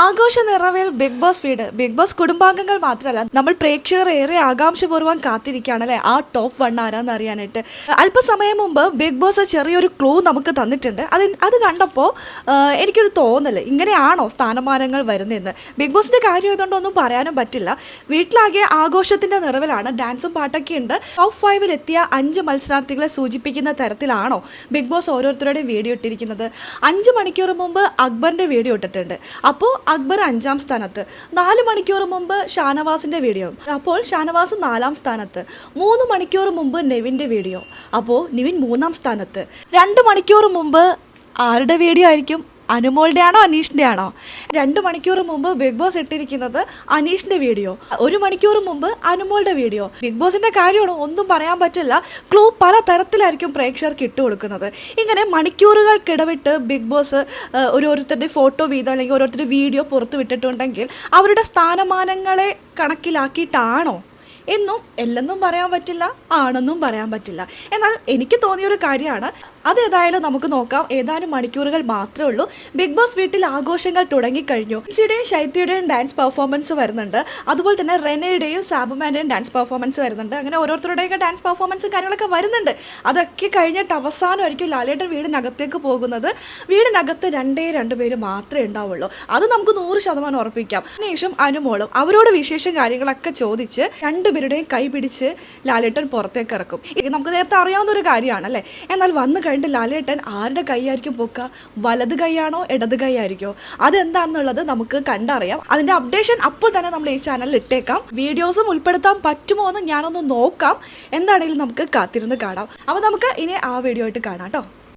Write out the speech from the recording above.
ആഘോഷ നിറവേൽ Bigg Boss വീട് ബിഗ് ബോസ് കുടുംബാംഗങ്ങൾ മാത്രമല്ല നമ്മൾ പ്രേക്ഷകർ ഏറെ ആകാംക്ഷപൂർവം കാത്തിരിക്കുകയാണ് അല്ലേ? ആ ടോപ്പ് വൺ ആരാന്ന് അറിയാനായിട്ട്. അല്പസമയം മുമ്പ് ബിഗ് ബോസ് ചെറിയൊരു ക്ലൂ നമുക്ക് തന്നിട്ടുണ്ട്. അത് അത് കണ്ടപ്പോൾ എനിക്കൊരു തോന്നൽ. ഇങ്ങനെയാണോ സ്ഥാനമാനങ്ങൾ വരുന്നതെന്ന്? ബിഗ് ബോസിന്റെ കാര്യം ആയതുകൊണ്ട് ഒന്നും പറയാനും പറ്റില്ല. വീട്ടിലാകെ ആഘോഷത്തിന്റെ നിറവിലാണ് ഡാൻസും പാട്ടൊക്കെ ഉണ്ട്. ടോപ്പ് ഫൈവിൽ എത്തിയ അഞ്ച് മത്സരാർത്ഥികളെ സൂചിപ്പിക്കുന്ന തരത്തിലാണോ ബിഗ് ബോസ് ഓരോരുത്തരുടെയും വീഡിയോ ഇട്ടിരിക്കുന്നത്? അഞ്ച് മണിക്കൂർ മുമ്പ് അക്ബറിന്റെ വീഡിയോ ഇട്ടിട്ടുണ്ട്. അപ്പോൾ അക്ബർ അഞ്ചാം സ്ഥാനത്ത്. നാല് മണിക്കൂർ മുമ്പ് ഷാനവാസിന്റെ വീഡിയോ. അപ്പോൾ ഷാനവാസ് നാലാം സ്ഥാനത്ത്. മൂന്ന് മണിക്കൂർ മുമ്പ് നെവിന്റെ വീഡിയോ. അപ്പോൾ നിവിൻ മൂന്നാം സ്ഥാനത്ത്. രണ്ട് മണിക്കൂർ മുമ്പ് ആരുടെ വീഡിയോ ആയിരിക്കും? അനുമോളുടെ ആണോ അനീഷിന്റെ ആണോ രണ്ട് മണിക്കൂർ മുമ്പ് ബിഗ് ബോസ് ഇട്ടിരിക്കുന്നത് അനീഷിന്റെ വീഡിയോ. ഒരു മണിക്കൂർ മുമ്പ് അനുമോളുടെ വീഡിയോ. ബിഗ് ബോസിന്റെ കാര്യമാണ് ഒന്നും പറയാൻ പറ്റില്ല. ക്ലൂ പല തരത്തിലായിരിക്കും പ്രേക്ഷകർക്ക് ഇട്ട് കൊടുക്കുന്നത്. ഇങ്ങനെ മണിക്കൂറുകൾക്കിടവിട്ട് ബിഗ് ബോസ് ഓരോരുത്തരുടെ ഫോട്ടോ വീതം അല്ലെങ്കിൽ ഓരോരുത്തരുടെ വീഡിയോ പുറത്ത് വിട്ടിട്ടുണ്ടെങ്കിൽ അവരുടെ സ്ഥാനമാനങ്ങളെ കണക്കിലാക്കിയിട്ടാണോ എന്നും എല്ലെന്നും പറയാൻ പറ്റില്ല ആണെന്നും പറയാൻ പറ്റില്ല. എന്നാൽ എനിക്ക് തോന്നിയൊരു കാര്യമാണ് അതേതായാലും നമുക്ക് നോക്കാം. ഏതാനും മണിക്കൂറുകൾ മാത്രമേ ഉള്ളൂ. ബിഗ് ബോസ് വീട്ടിൽ ആഘോഷങ്ങൾ തുടങ്ങിക്കഴിഞ്ഞു. സിയുടെയും ശൈത്യയുടെയും ഡാൻസ് പെർഫോമൻസ് വരുന്നുണ്ട്. അതുപോലെ തന്നെ റെനയുടെയും സാബുമാന്റെയും ഡാൻസ് പെർഫോമൻസ് വരുന്നുണ്ട്. അങ്ങനെ ഓരോരുത്തരുടെയൊക്കെ ഡാൻസ് പെർഫോമൻസും കാര്യങ്ങളൊക്കെ വരുന്നുണ്ട്. അതൊക്കെ കഴിഞ്ഞിട്ട് അവസാനമായിരിക്കും ലാലേട്ടൻ വീടിനകത്തേക്ക് പോകുന്നത്. വീടിനകത്ത് രണ്ടേ രണ്ട് പേര് മാത്രമേ ഉണ്ടാവുള്ളൂ. അത് നമുക്ക് നൂറ് ശതമാനം ഉറപ്പിക്കാം. അതിനുശേഷം അനുമോളും അവരോട് വിശേഷം കാര്യങ്ങളൊക്കെ ചോദിച്ച് രണ്ടുപേരുടെയും കൈ പിടിച്ച് ലാലേട്ടൻ പുറത്തേക്ക് ഇറക്കും. നമുക്ക് നേരത്തെ അറിയാവുന്ന ഒരു കാര്യമാണ് അല്ലേ? എന്നാൽ വന്നു കഴിഞ്ഞിട്ട് ലാലേട്ടൻ ആരുടെ കൈയായിരിക്കും പൊക്കുക വലത് കൈയാണോ ഇടത് കൈ ആയിരിക്കോ അതെന്താണെന്നുള്ളത് നമുക്ക് കണ്ടറിയാം. അതിന്റെ അപ്ഡേഷൻ അപ്പോൾ തന്നെ നമ്മൾ ഈ ചാനലിൽ ഇട്ടേക്കാം. വീഡിയോസും ഉൾപ്പെടുത്താൻ പറ്റുമോ എന്ന് ഞാനൊന്ന് നോക്കാം. എന്താണെങ്കിലും നമുക്ക് കാത്തിരുന്ന് കാണാം. അപ്പോൾ നമുക്ക് ഇനി ആ വീഡിയോ ആയിട്ട് കാണാം കേട്ടോ.